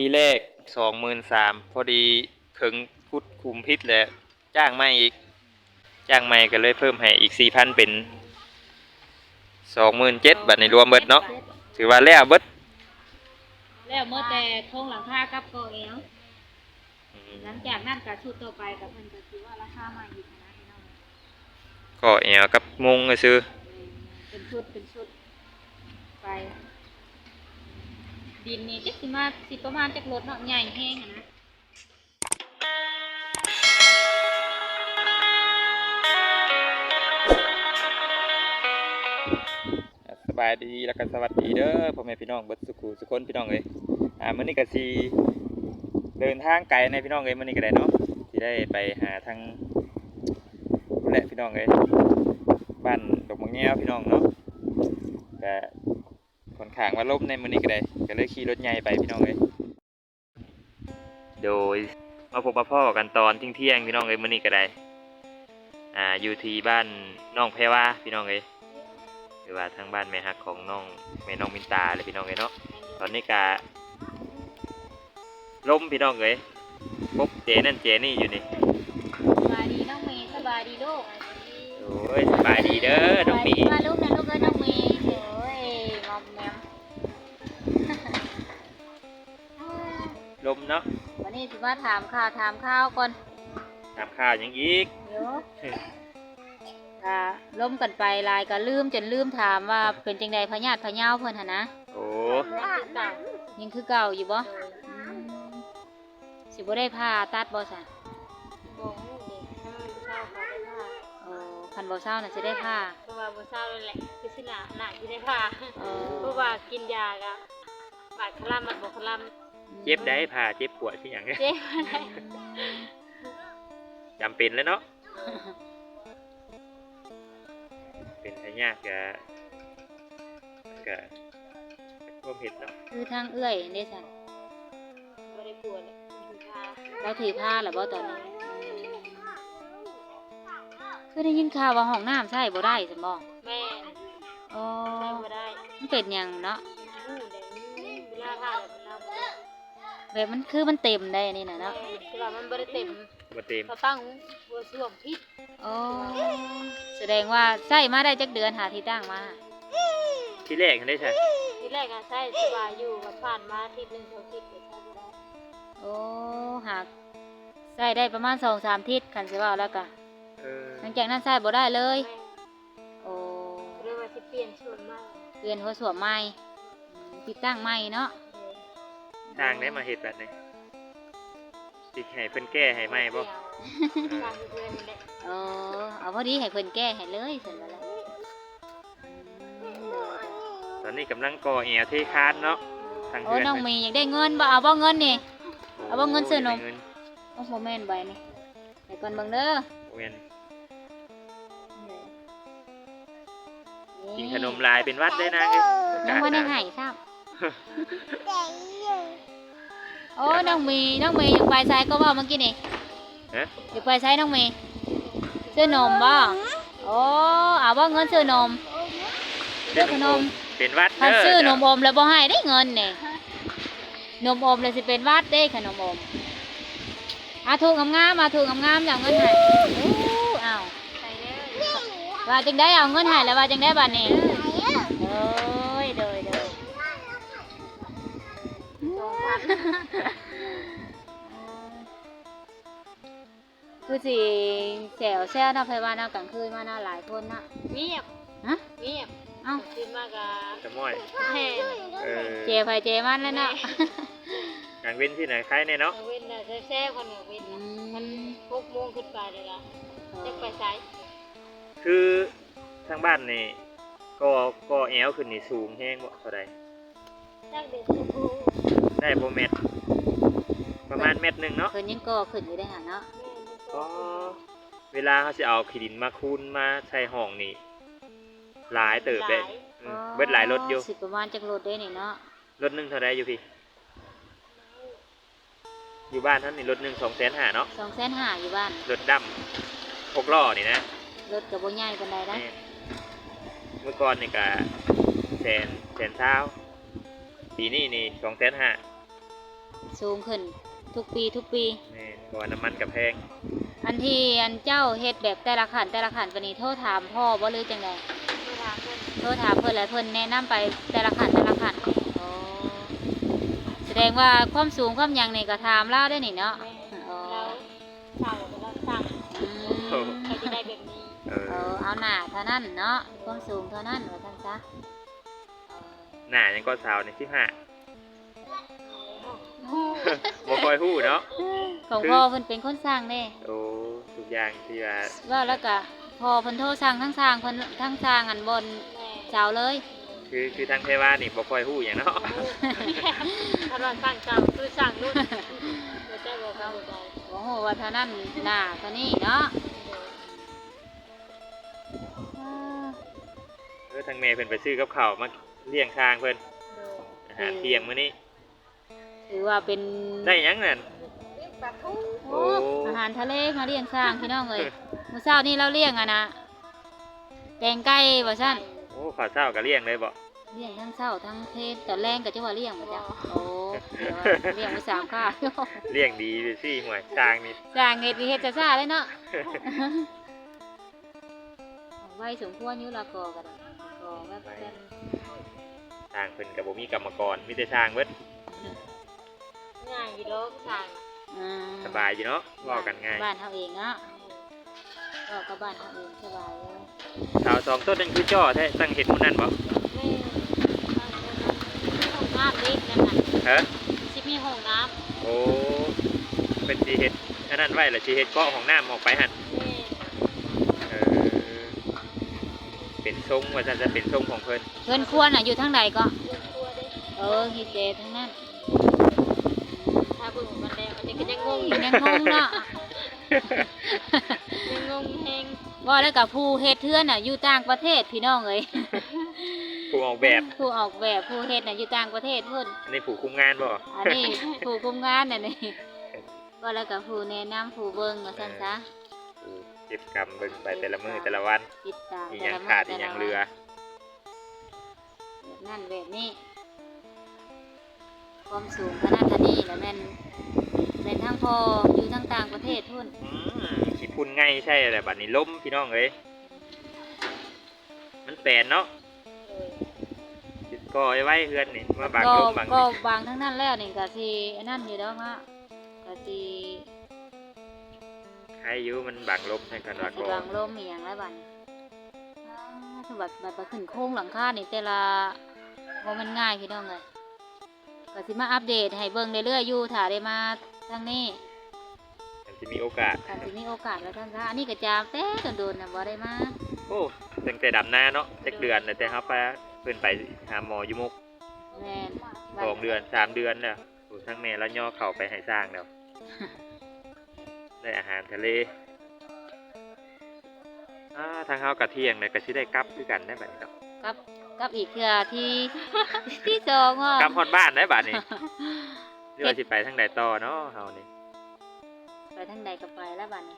ทีแรกสองหมื่นสามพอดีถึงพุดคุมพิษแล้วจ้างไม่อีก จ้างไม่ก็เลยเพิ่มให้อีกสี่พันเป็นสองหมื่นเจ็ดบัตรในรวมเบิดเนาะถือว่าแล้วเบิดแล้วเมื่อแต่โครงหลังคากับกอเอวอืมหลังจากนั้นกับชุดต่อไปกับเพิ่นก็คือว่าราคาใหม่อีกนะพี่น้องก็แอวกับมุงก็ซื้อเป็นชุดเป็นชุดไป ดินนี่จักสิมาสิประมาณจักรถเนาะใหญ่แห้งอะนะสบายดีแล้วก็สวัสดีเด้อพ่อแม่พี่น้องเบิดสุขุสุคนพี่น้องเอ้ยอ่ามื้อนี้ก็สิเดินทางไกลในพี่น้องเอ้ยมื้อนี้ก็ได้เนาะสิได้ไปหาทางนั่นแหละพี่น้องเอ้ยบ้านดอกมะแง้วพี่น้องเนาะก็ ค่อนข้างว่าลมในมื้อนี้ก็ได้ก็เลยขี่รถใหญ่ไปพี่น้องเอ้ยโดยมาพบมาพ่อกันตอนเที่ยงๆพี่น้องเอ้ยมื้อนี้ก็ได้อ่าอยู่ที่บ้านน้องแพรวาพี่น้องเอ้ยหรือว่าทางบ้านแม่ฮักของน้องแม่น้องมินตาเลยพี่น้องเอ้ยเนาะตอนนี้กาล้มพี่น้องเอ้ยพบเจนั่นเจนี่อยู่นี่สบายดีน้องเมย์สบายดีลูกโอ้ยสบายดีเด้อน้องหมีมาลูกนะลูกเอ้ยน้องเมย์ เนาะวันนี้สิมาถามข่าวถามข้าวก่อนถามข้าวหยังอีกเดี๋ยวอ่าล้มกันไปหลายก็ลืมจนลืมถามว่าเป็นจังใดพญาติพะเยาเพิ่นหั่นนะโอ้ยังคือเก่าอยู่บ่อืมสิบ่ได้ผ่าตัดบ่ซะบ่ฮู้เด็กถ้ามันบ่เศร้าเขาได้ผ้าเออคันบ่เศร้าน่ะสิได้ผ่าเพราะว่าบ่เศร้านั่นแหละคือสิหนาหนาที่ได้ผ้าเออเพราะว่ากินยาก็บาดคลำมันบ่คล เจ็บได้ผ่าเจ็บปวดที่หยังำเจ็บอะไรจำเป็นแล้วเนาะ เป็นพยาธิกะกะร่วมเห็ดเนาะคือทางเอื้อยเด้ซั่นบ่ได้ปวดเลยกินผ้าเราถือผ้าแล้วบ่ตอนนี้ คือได้ยินข่าวว่าห้องน้ำใช้บ่ได้ซั่นบ่แม่อ๋อใช้บ่ได้มันเป็นหยังเนาะ แบบมันคือมันเต็มได้นี่น่ะเนาะแต่ว่ามันบ่ได้เต็มบ่เต็มเขาตั้งหัวส่วมพิษอ๋อแสดงว่าใช้มาได้จักเดือนหาที่ตั้งมาที่แรกเห็นได้ใช่ทีแรกอะใช้สบายอยู่ก็ผ่านมาอาทิตย์หนึงสองอาทิตย์ก็ใช้บ่ได้โอ้หากใช้ได้ประมาณสองสามทิศคันสิว่าแล้วก็เออหลังจากนั้นใช้บ่ได้เลยแม่โอ้เรียกว่าสิเปลี่ยนชวนมากเปลี่ยนหัวสวมใหม่อืมติดตั้งใหม่เนาะ ทางได้มาเห็ดแบบนี้สิให้เพิ่นแก้ให้ไหมบ่ทางเพื่อนนี่แหละเออเอาพอดีให้เพิ่นแก้ให้เลยเสร็จแล้วล่ะอืมตอนนี้กำลังก่อแอวเทคานเนาะทางโอ้เพื่อนน้องมีอยากได้เงินบ่เอาบ่เงินนี่ เอาบ่เงินซื้อนม เงินโอ้โหแม่นใบนี่ให้ก่อนเบิ่งเด้อโอ้ยนี่กินขนมลายเป็นหวัดได้นะเอ้ยยังบ่ได้ให้ครับ โอ้น้องมีน้องมีอยากไปไสก็เว้าเมื่อกี้นี่ฮะอยากไปไสน้องมีซื้อนมบ่โอ้เอาบ่เงินซื้อนมซื้อขนมเป็นหวัดถ้าเด้อซื้อนมอมแล้วบ่ให้ได้เงินนี่นมอมเลยสิเป็นวาดเด้ขนมอมอาถูกงามๆมาถูกงามๆอย่างเงินให้โอ้อ้าวใส่เด้อว่าจังได้เอาเงินให้แล้วว่าจังได้บัดนี้โอ้ยโดยโดย คือสิแซวแซวเนาะไผว่าเนาะกลางคืนมาเนาะหลายคนเนาะเงียบฮะเงียบเอ้าขึ้นมากะจะม้อยแห่เออเจไผเจมันแล้วเนาะกลางเว้นที่ไหนใครแน่เนาะเอาเว้นน่ะแซ่บๆคนเอาเว้นอืน่ะมันมหกโมงขึ้นไปเลยล่ะจะไปไสายคือทางบ้านนี่ก็ก็แอวขึ้นนี่สูงแห้งบ่เท่าใดจักเด็กโอ้ได้บ่เม็ดประมาณเม็ดหนึงเนาะเพิ่นยังก่อขึ้นอยู่ได้หาเนาะแม่นี่ ก็เวลาเขาสิเอาขี้ดินมาคูนมาใส่ห้องนี่หลายเติบได้อืมเบิดหลายรถอยู่สิประมาณจักรถได้นี่เนาะรถหนึงเท่าใดอยู่พี่ อยู่บ้านท่านนี่รถหนึ่งสองแสนห้าเนาะสองแสนห้าอยู่บ้าน รถดำหกล้อนี่นะรถกับโบใหญ่ปานใดนะแม่นเมื่อก่อนนี่ก็แสนแสนเช้าปีนี้นี่สองแสนห้าสูงขึ้นทุกปีทุกปีแม่นเพราะว่าน้ำมันกับแพง อันที่อันเจ้าเฮ็ดแบบแต่ละขันแต่ละขันปานนี้โทรถามพ่อบ่หรือจังไดคือทางเพิ่นโทรถามเพิ่นแล้วเพิ่นแนะนำไปแต่ละขันแต่ละขันอ๋อแสดงว่าความสูงความหยังนี่ก็ถามเล่าได้นี่เนาะแม่อ๋อแล้วเช่าแล้วสั่งอืมใครจะได้แบบนี้เอเอออเอาหน้าเท่านั้นเนาะความสูงเท่านั้นว่าซั่นซะเออหน้ายังก็สาวในสิบห้า บ่ค่อยฮู้เนาะ ของพ่อเพิ่นเป็นคนสร้างเด้โอ้ทุกอย่างที่ว่าว่าแล้วก็พอเพิ่นโทรสั่งทั้งสร้างเพิ่นทั้งสร้างอันบนแม่เจ้าเลย คือคือทางเทวานี่บ่ค่อยฮู้หยังเนาะถ้าเราสั่งเก่าคือสั่งรุ่นหัวใจบอกเขาหัวใจโอ้โหว่าเท่านั้นหน้าเท่านี้เนาะอ่าเออทางแม่เพิ่นไปซื้อกับข้าวมาเลี้ยงช้างเพิ่นอาหารเที่ยงมื้อนี้ ถือว่าเป็นได้หยังนั่นปลาทูโอ้ อาหารทะเลมาเลี้ยงสร้างพี่น้องเลยมื้อเช้านี่เราเลี้ยงอะนะแกงไก่ว่าซั่นโอ้ข้าวเช้าก็เลี้ยงเลยบ่เลี้ยงทั้งเช้าทั้งเพศตอนแรงก็จะว่าเลี้ยงบ่จ้ะโอ้เดี๋ยวว่าเลี้ยงไว้สามข้าวเลี้ยงดีไปสิห่วยช้างนี่ สร้างเฮ็ดนี่เฮ็ดจะซ่าเลยเนาะไว้สมควรอยู่ละกอกันกอแบบแบบช้างเพิ่นก็บ่มีกรรมกรมีแต่ช้างเบิด ง่ายอยู่โลกสั่งอืมสบายอยู่เนาะเว้ากันง่ายบ้านเฮาเองเนาะก็ก็บ้านเฮาเองสบายเลยสาวสองต้นนั่นคือจ้อแท้ตั้งเฮ็ดหมื้นั่นบ่แม่ห้องน้ำเล็กนั่นน่ะฮะชิมีห้องน้โอ้เป็นสิเฮ็ดอันนั้นไว้แล้วสิเฮ็ดเกาะของน้ำออกไปหั่นำแม่เออเป็นทรงว่าจะจะเป็นทรงของเพิ่นเพิ่นควรน่ะอยู่ทางใดก็เรื่องตัวเด้เออฮิเจทั้ง ก็จะงงยังงงเนาะยังงงแฮงว่าแล้วกับผู้เฮ็ดเทือนน่ะอยู่ต่างประเทศพี่น้องเอ้ยผู้ออกแบบผู้ออกแบบผู้เฮ็ดน่ะอยู่ต่างประเทศเพิ่นอันนี้ผู้คุมงานบ่อันนี้ผู้คุมงานน่ะนี่ว่าแล้วกับผู้แนะนำผู้เบิ่งว่าซั่นซะผู้เก็บกรรมเบิ่งไปแต่ละมื้อแต่ละวันติดตามอีหแต่ยังละมื้ขาดแต่อีละหยังวันเรือแบบนั่นแบบนี้ความสูงขนาดนี้แล้วแม่น แม่นทั้งพออยู่ทั้งต่างประเทศพุ่นอืมขี้พุ่นง่ายใช่แหละบัดนี้ล้มพี่น้องเอ้ยมันแปลนเนาะเออสิก่อไว้ไว้เฮือนนี่มาบางก็ลมบางก็นี่บางทั้งนั้นแล้วนี่ก็สิอันนั้นอยู่แล้วฮะก็สิใครอยู่มันบางลมให้กันว่าสิก่อบางลมอีหยังแล้วบัดนี้อ่าสบัดบัดไปขึ้นโค้งหลังคานี่แต่ละบ่มันง่ายพี่น้องเอ้ยก็สิมาอัปเดตให้เบิ่งเรื่อยๆอยู่ถ้าได้มา ทางนี้มันสิมีโอกาสถ้าสิมีโอกาสแล้วท่านซะอันนี้ก็จามแต่โดนๆน่ะบ่ได้มาโอ้ตั้งแต่ดำหน้าเนาะจักเดือนแล้วแต่เฮาไปเพิ่นไปหาหมออยู่มุกแม่นสองเดือนสามเดือนแล้วโอ้ทั้งแม่แล้วย่อเข้าไปให้สร้างแล้วได้อาหารทะเลอ่าทางเฮากะเที่ยงเนี่ยก็สิได้กลับคือกันได้บัดนี้เนาะกับกับอีกเทื่อที่ที่สองว่ะกลับฮอดบ้านได้บัดนี้ห รือว่าสิไปทางใดต่อเนาะเฮานี่ไปทางใดก็ไปแล้วบัดนี้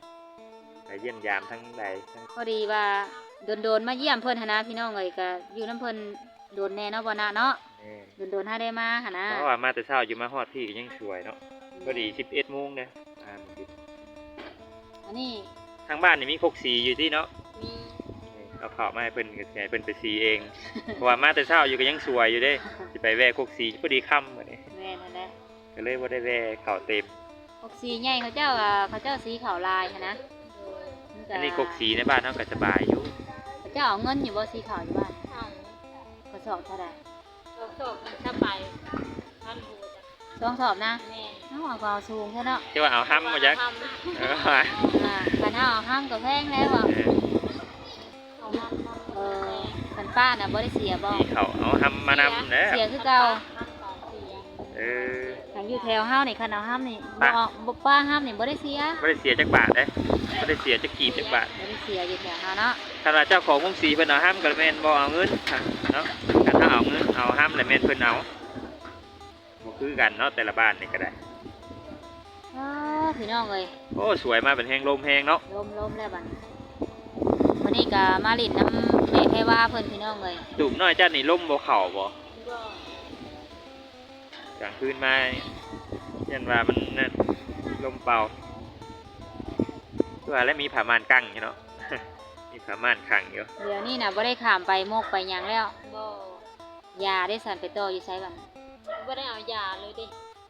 ไปเยี่ยมยามทางใดทางพอดีว่าโดนๆมาเยี่ยมเพิ่นหนนะพี่น้องเอ้ยก็อยู่น้ำเพิ่นโดนแน่เนาะบ่นะเนาะนี่โดนๆหาได้มาหนนะเพราะว่ามาแต่เช้าอยู่มาฮอดพี่ก็ยังสวยเนาะพอดี11โมงเด้อ่ามันสิอันนี้ทางบ้านนี่มีคกสีอยู่ที่เนาะมีนี่เอาข้าวมาให้เพิ่นก็สิให้เพิ่นไปสีเอง เพราะว่ามาแต่เช้าอยู่ก็ยังสวยอยู่เด้สิไปแวะคกสีพอดีค่ำมื้อนี้ ก็เลยบ่ได้แวะข้าวเต็มพวกสีใหญ่เขาเจ้าอะเขาเจ้าสีขาวลายหั้นนะโดยมันก็อันนี้คกสีในบ้านเฮาก็สบายอยู่เขาเจ้าเอาเงินอยู่บ่สีขาวอยู่บ้านเอาก็สอบเท่าใดสอบสอบมันถ้าไปท่านบูจะสองสอบนะแม่เอาเอาก็เอาสูงแค่เนาะที่ว่าเอาห้ำมาจักทเอออ่าคันเอาเอาห้ามก็แพงแล้วอะเออำเอาห้ำห้ำเออคันป้าน่ะบ่ได้เสียบ่ ที่เขาเอาห้ำมานำเด้อเสียคือเก่า ห้ำสองเสีย เออ ทางอยู่แถวเฮานี่คันเอาห้ามนี่บ่ป้าออกบ่ป้าห้ามนี่บ่ได้เสียบ่ได้เสียจักบาทเด้บ่ได้เสียจักกีบจักบาทบ่ได้เสียอยู่แถวเฮาเนาะถ้าว่าเจ้าของวงสีเพิ่นเอาห้ำก็แม่นบ่เอาเงินเนาะถ้าเอาเงินเอาห้ำแล้วแม่นเพิ่นเอาบ่คือกันเนาะแต่ละบ้านนี่ก็ได้อ้าพี่น้องเอ้ยโอ้สวยมาเป็นแฮงลมแฮงเนาะลมลมแล้วบัดนี้วันนี้ก็มาลิ้นน้ำแม่เทว่าเพิ่นพี่น้องเอ้ยตูบน้อยจ้านี่ลมบ่เข้าบ่ ก็กลางคืนมายันว่ามันนั่นลมเป่าตัวแล้วมีผ้าม่านกั้งอยู่เนาะมีผ้าม่านขังอยู่เดี๋ยวนี้น่ะบ่ได้ข้ามไปโมกไปหยังแล้วบ่ยาได้สั่นไปต่ออยู่ไสบัดบ่ได้เอายาเลยดิ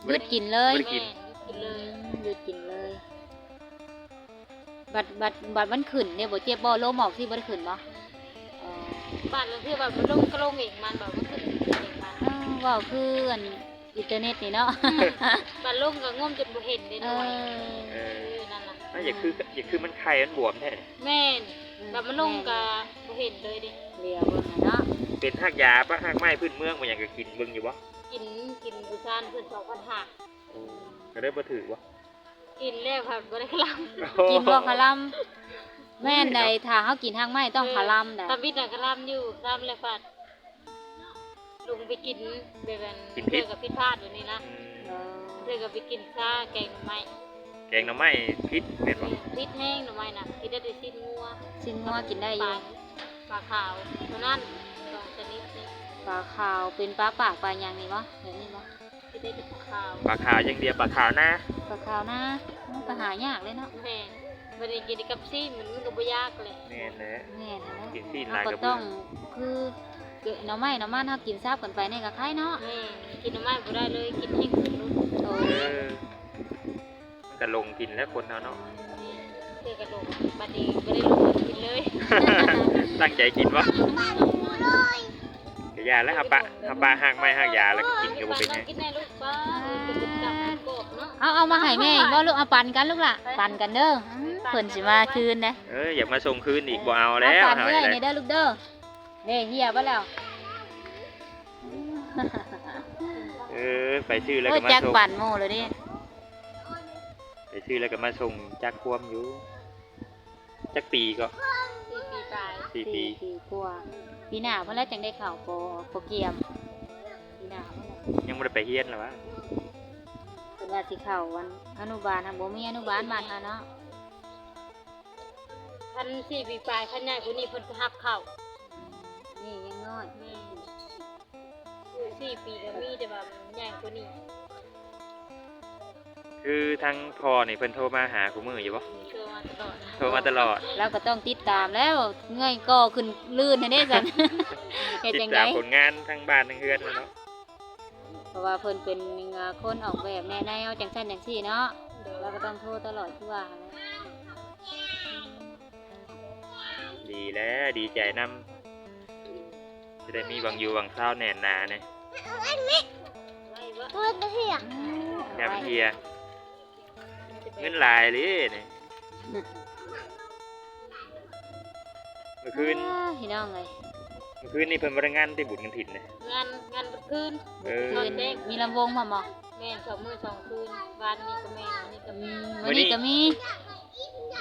หยุดกินเลยบ่ได้กินแม่หยุดกินเลยหยุดกินเลย บัดบัดบัดมันขึ้นเนี่ยบ่เจ็บบ่โลมออกที่บ่ได้ขึ้นบ่อ๋อบ้านเราคือแบบมันลงก็ลงเองมันแบบมันขึ้นเองมัน อ้าวเว้าคืออัน อินเทอร์เน็ตนี่เนาะบ้านลงก็ง่มจนบ่เห็นเลยเอหน่อยอเออนั่นล่ะอะอย่าคืออย่าคือมันไข่มันบวมแท้นี่แม่นแบบมันลงก็บ่เห็นเลยดิเรียวเบิ่งอะเนาะเป็นหักยาปะหักไม้พื้นเมืองมันอยากจะกินเบิ่งอยู่บ่กินกินกุซานเพิ่น2,000หักก็ได้บ่ถือบ่กินแล้วค่ะบ่ได้คลำกินบ่คาลัมแม่นใดถ้าเฮากินทางไม้ต้องคาลัมได้ตำวิทย์น่ะคลำอยู่คลำแล้วฟัด ลุงไปกินแบบนั้นเพื่อกับพิษพลาดแบบนี้นะอืมเออเพื่อกับไปกินซาแกงหน่อไม้แกงหน่อไม้พิษแม่นบ่พิษแห้งหน่อไม้น่ะกินได้แต่สิ้นงัวชิ้นงัวกินได้อยู่ปลาขาวเท่านั้นสองชนิดนี้ปลาขาวเป็นปลาปากปลาหยังนี่บ่แบบนี้บ่กินได้แต่ปลาขาวปลาขาวอย่างเดียวปลาขาวนะปลาขาวนะมันก็หายากเลยเนาะแม่ไม่ได้กินกับซี่มันมันก็บ่ยากเลยแม่นแหละแม่นนะกินซีนหเราลายก็กระต้เบื้อองงคือ เกิดหน่อไม้หน่อมันเฮากินซับกันไปในกะไข่เนาะแม่กินหน่อไม้บ่ได้เลยกินแห้งขึ้นรุ่นโอ้เออมันก็ลงกินแล้วคนเนาะเนาะเพื่อกระโดดบัดนี้บ่ได้ลงมากินเลยตั้งใจกินวะกยาแล้วหาปลาหาปลาหักไม้หักยาแล้วก็กินก็บ่เป็นไงกินได้ลูกป้าจะเป็นจับกบเนาะเอาเอามาให้แม่อีกบ่ลูกเอาปั่นกันลูกล่ะปั่นกันเด้ออืมเพิ่นสิมาคืนนะเอออย่ามาส่งคืนอีกบ่เอาแล้วเอาปั่นหาเรื่อยอะไรนี่เด้อลูกเด้อ เด้เฮียบ่แล้ว เออไปชื่อแล้วโอ้ก็ยมาจักส่งปั่นโมเลยเดิไปชื่อแล้วก็มาส่งจักควมอยู่จักปีก็ สี่ปีปลายสี่ปี ปีกว่าปีหน้าเพิ่นแล้วจังได้ข่าวโปโปเกียมปีหน้าเพิ่นน่ะยังไม่ได้ไปเฮียนหรอวะเพิ่นว่าสิเข้าวันอนุบาลทางบ่มีอนุบาลบ้านเฮาเนาะพันสี่ปีปลายพันใหญ่คนนี้เพิ่นก็หักเข่า นี่ยังน้อยแม่สี่ปีก็มีแต่ว่ามันใหญ่กว่านี้คือทางพ่อนี่เพิ่นโทรมาหากูมืออยู่ปะมีเชื่อมาตลอดโทรมาตลอด เราก็ต้องติดตามแล้วเงยก็ขึ้นลื่นให้ได้ซั่นเฮ็ดติดจังตาได๋มผลงานทั้งบ้านทั้งเฮือนแล้วเนาะเพราะว่าเพิ่นเป็นคนออกแบบแนวแนวจังซั่นจังซี่เนาะเดี๋ยวเราก็ต้องโทรตลอดคือว่าหั่นแหละดีแล้วดีใจนำ จะได้มีหวังอยู่หวังเศร้าแน่นหนาเนี่ยไว้ว่าอืมยามเฮียเงินหลายเลยเนี่ยเมื่อคืนอ้าพี่น้องเอ้ยเมื่อคืนนี่เพิ่นบริงานที่บุญกันถิ่นเนะงานงานเมื่อคืนเออคืนมีลำวงพร้อมบ่แม่นสองมือสองคืนวันนี้ก็แม่นวันนี้ก็ม่นมวันนี้ก็มี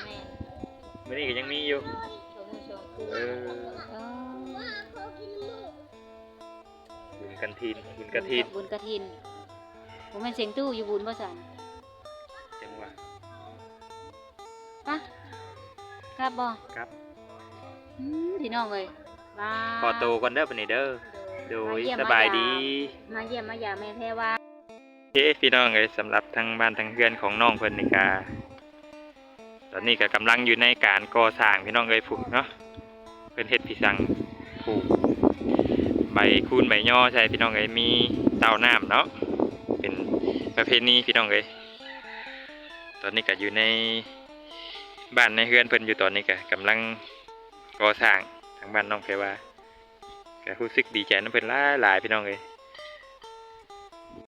แม่นมื่อนี้ก็ยังมีอยู่สองมือสองคืน กันถิ่นบุญกระถินบุญกระถินผมเป็นเสียงตู้อยู่บุญบ่สันจังหวะปะครับบ่ครับอืมพี่น้องเอ้ยมาขอโตวก่อนเด้อปานนี้เด้อโดยมาเยี่ยมสบายดี มาเยี่ยมมาหยามแม่แท้ว่าโอเคพี่น้องเอ้ยสำหรับทางบ้านทางเพื่อนของน้องเพิ่นนี่กาตอนนี้ก็กำลังอยู่ในการก่อสร้างพี่น้องเอ้ยผูกเนาะเพิ่นเฮ็ดพี่สังผูก ใบคูนใบย่อใช่พี่น้องเอ้ยมีเตาน้ำเนาะเป็นประเพณีพี่น้องเอ้ยตอนนี้ก็อยู่ในบ้านในเฮือนเพิ่นอยู่ตอนนี้ก็กำลังก่อสร้างทางบ้านน้องแพรว่าก็รู้สึกดีใจน้ำเพิ่นหลายหลายๆพี่น้องเอ้ย